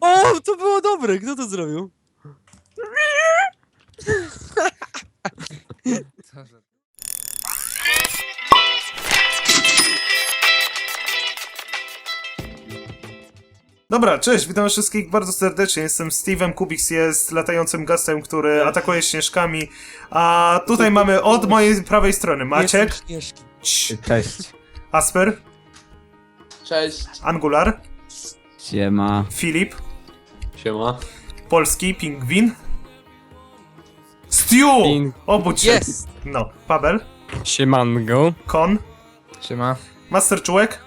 O, to było dobre, kto to zrobił? Dobra, cześć, witam wszystkich bardzo serdecznie. Jestem Steven, Kubix jest latającym gastem, który atakuje śnieżkami. A tutaj mamy od mojej prawej strony Maciek, Jestem Śnieżki. Ć, Cześć. Asper, Cześć. Angular, Siema. Filip, Siema. Polski, Pingwin, Stew! Ping- Obudź się. Jest! No, Paweł, Siemango. Kon, Siema. Master Czułek.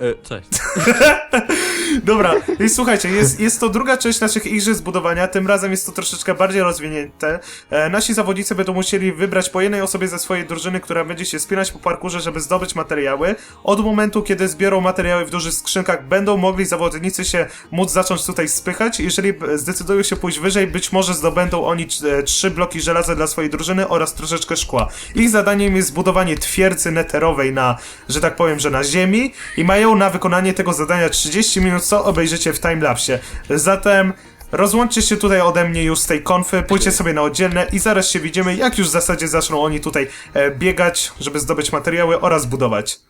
E, cześć. Dobra, i słuchajcie, jest, jest to druga część naszych igrzysk zbudowania, tym razem jest to troszeczkę bardziej rozwinięte. E, nasi zawodnicy będą musieli wybrać po jednej osobie ze swojej drużyny, która będzie się spinać po parkurze, żeby zdobyć materiały. Od momentu, kiedy zbiorą materiały w dużych skrzynkach, będą mogli zawodnicy się móc zacząć tutaj spychać. Jeżeli zdecydują się pójść wyżej, być może zdobędą oni e, trzy bloki żelaza dla swojej drużyny oraz troszeczkę szkła. Ich zadaniem jest zbudowanie twierdzy neterowej na, że tak powiem, że na ziemi i mają na wykonanie tego zadania 30 minut, co obejrzycie w timelapsie. Zatem rozłączcie się tutaj ode mnie już z tej konfy, pójdźcie sobie na oddzielne i zaraz się widzimy, jak już w zasadzie zaczną oni tutaj e, biegać, żeby zdobyć materiały oraz budować.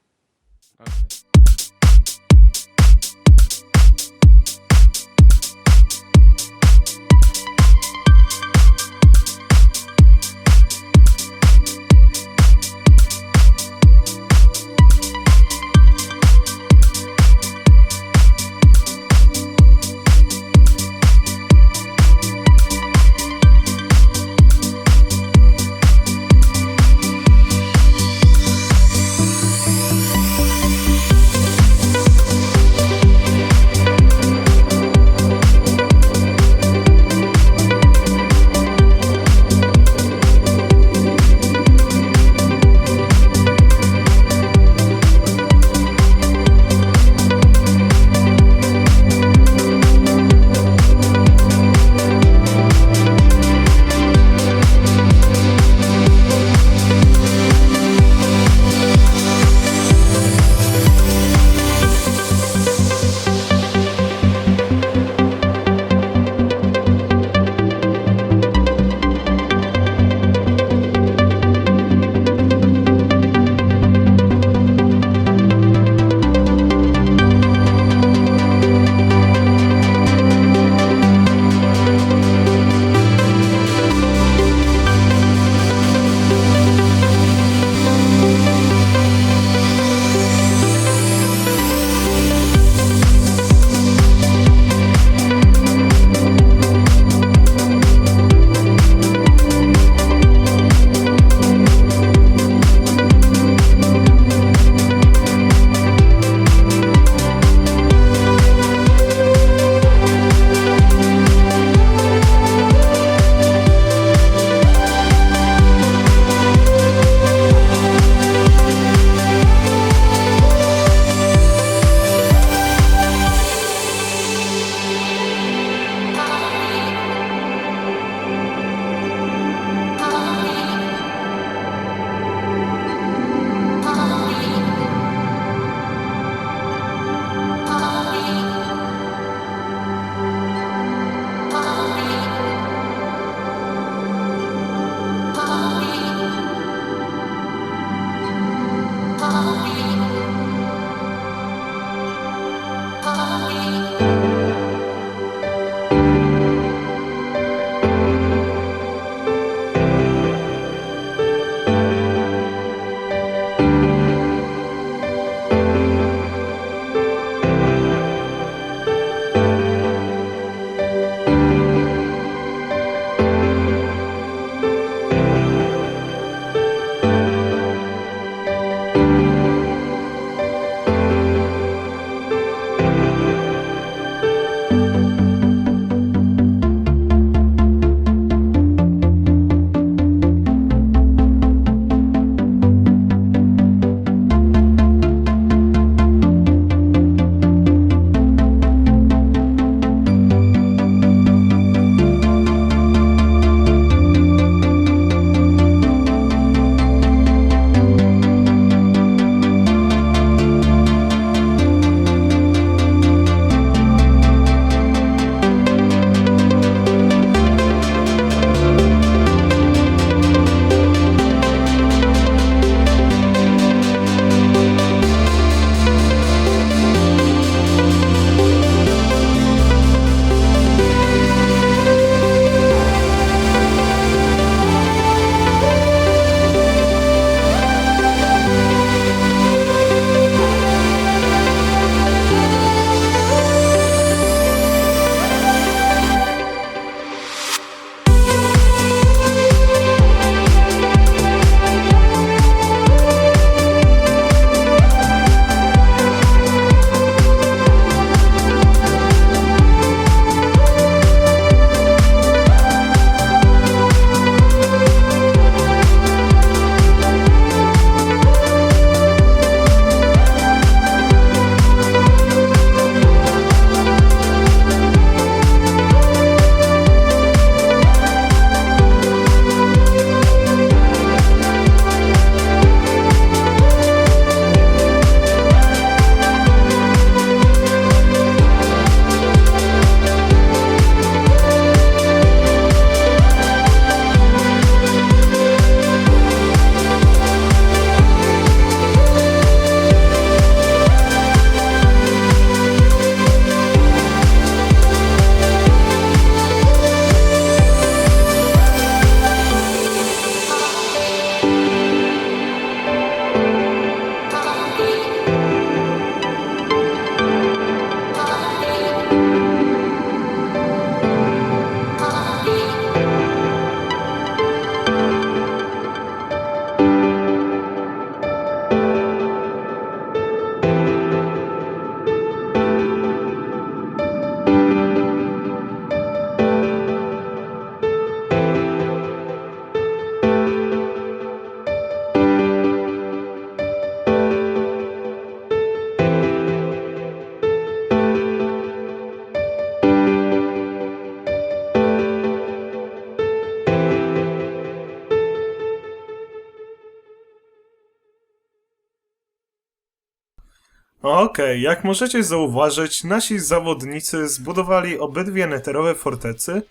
Okej, jak możecie zauważyć, nasi zawodnicy zbudowali obydwie neterowe fortecy.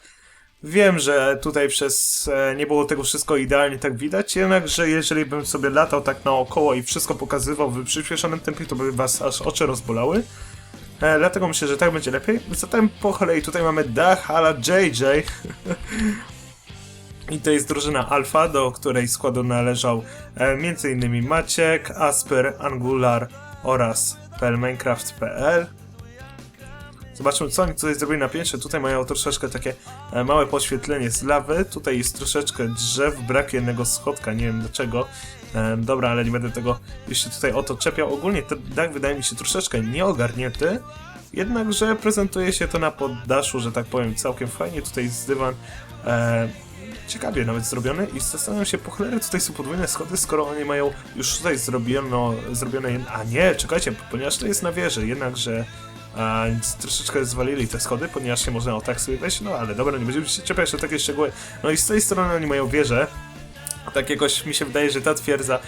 Wiem, że tutaj przez e, nie było tego wszystko idealnie tak widać, jednakże jeżeli bym sobie latał tak naokoło i wszystko pokazywał w przyspieszonym tempie, to by was aż oczy rozbolały. E, dlatego myślę, że tak będzie lepiej. Zatem po kolei tutaj mamy dach ala JJ. I to jest drużyna Alfa, do której składu należał e, m.in. Maciek, Asper, Angular oraz PLMinecraft.pl. Zobaczmy, co oni tutaj zrobili na piętrze. Tutaj mają troszeczkę takie e, małe poświetlenie z lawy. Tutaj jest troszeczkę drzew, brak jednego schodka, nie wiem dlaczego. E, dobra, ale nie będę tego jeszcze tutaj o to czepiał. Ogólnie ten dach wydaje mi się troszeczkę nieogarnięty. Jednakże prezentuje się to na poddaszu, że tak powiem, całkiem fajnie. Tutaj jest dywan e, ciekawie nawet zrobiony i zastanawiam się, po cholerę tutaj są podwójne schody, skoro oni mają już tutaj zrobiono, zrobione... A nie, czekajcie, ponieważ to jest na wieży, jednakże a, troszeczkę zwalili te schody, ponieważ się można o tak sobie wejść, no ale dobra, nie będziemy się czepiać o takie szczegóły. No i z tej strony oni mają wieżę, tak jakoś mi się wydaje, że ta twierdza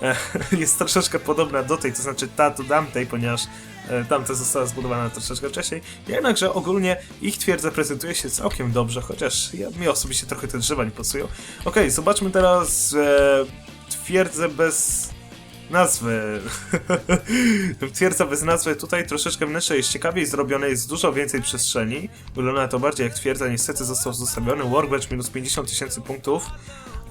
jest troszeczkę podobna do tej, to znaczy ta do tamtej, ponieważ e, tamta została zbudowana troszeczkę wcześniej. Jednakże ogólnie ich twierdza prezentuje się całkiem dobrze, chociaż ja, mi osobiście trochę te drzewa nie pasują. Okej, zobaczmy teraz e, twierdzę bez nazwy. Twierdza bez nazwy tutaj troszeczkę wnętrze jest ciekawiej zrobione, jest dużo więcej przestrzeni. Wygląda to bardziej jak twierdza, niestety został zostawiony. Workbench minus 50 tysięcy punktów.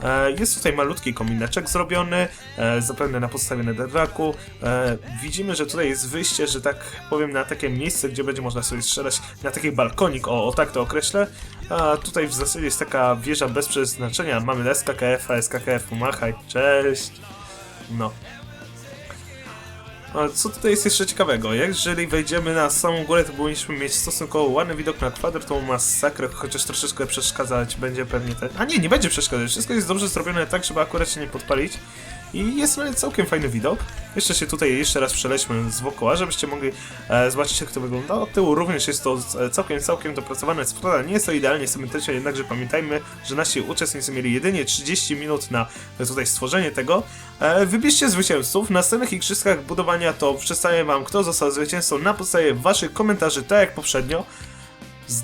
E, Jest tutaj malutki komineczek zrobiony, e, zapewne na podstawie netherracku. E, Widzimy, że tutaj jest wyjście, że tak powiem, na takie miejsce, gdzie będzie można sobie strzelać, na taki balkonik, o, o tak to określę. A tutaj w zasadzie jest taka wieża bez przeznaczenia. Mamy SKKF, SKKF, pomachaj, cześć. No. A co tutaj jest jeszcze ciekawego? Jeżeli wejdziemy na samą górę, to powinniśmy mieć stosunkowo ładny widok na kwadratową masakrę, chociaż troszeczkę przeszkadzać będzie pewnie ten... A nie, nie będzie przeszkadzać. Wszystko jest dobrze zrobione tak, żeby akurat się nie podpalić. I jest całkiem fajny widok. Jeszcze się tutaj jeszcze raz przelećmy z wokoła, żebyście mogli e, zobaczyć jak to wygląda. Od tyłu również jest to e, całkiem, całkiem dopracowane. Co nie jest to idealnie symetryczne, jednakże pamiętajmy, że nasi uczestnicy mieli jedynie 30 minut na e, tutaj stworzenie tego. E, wybierzcie zwycięzców. W następnych igrzyskach budowania to przedstawię wam, kto został zwycięzcą na podstawie waszych komentarzy, tak jak poprzednio.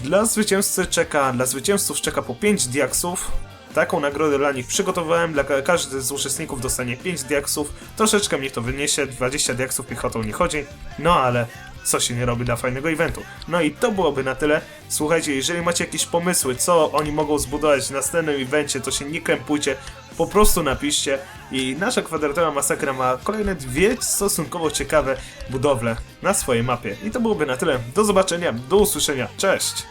Dla zwycięzcy czeka, dla zwycięzców czeka po 5 diaksów. Taką nagrodę dla nich przygotowałem, dla ka- każdy z uczestników dostanie 5 diaksów. Troszeczkę mnie to wyniesie, 20 diaksów piechotą nie chodzi, no ale co się nie robi dla fajnego eventu. No i to byłoby na tyle. Słuchajcie, jeżeli macie jakieś pomysły, co oni mogą zbudować w następnym evencie, to się nie krępujcie, po prostu napiszcie. I nasza kwadratowa masakra ma kolejne dwie stosunkowo ciekawe budowle na swojej mapie. I to byłoby na tyle. Do zobaczenia, do usłyszenia, cześć!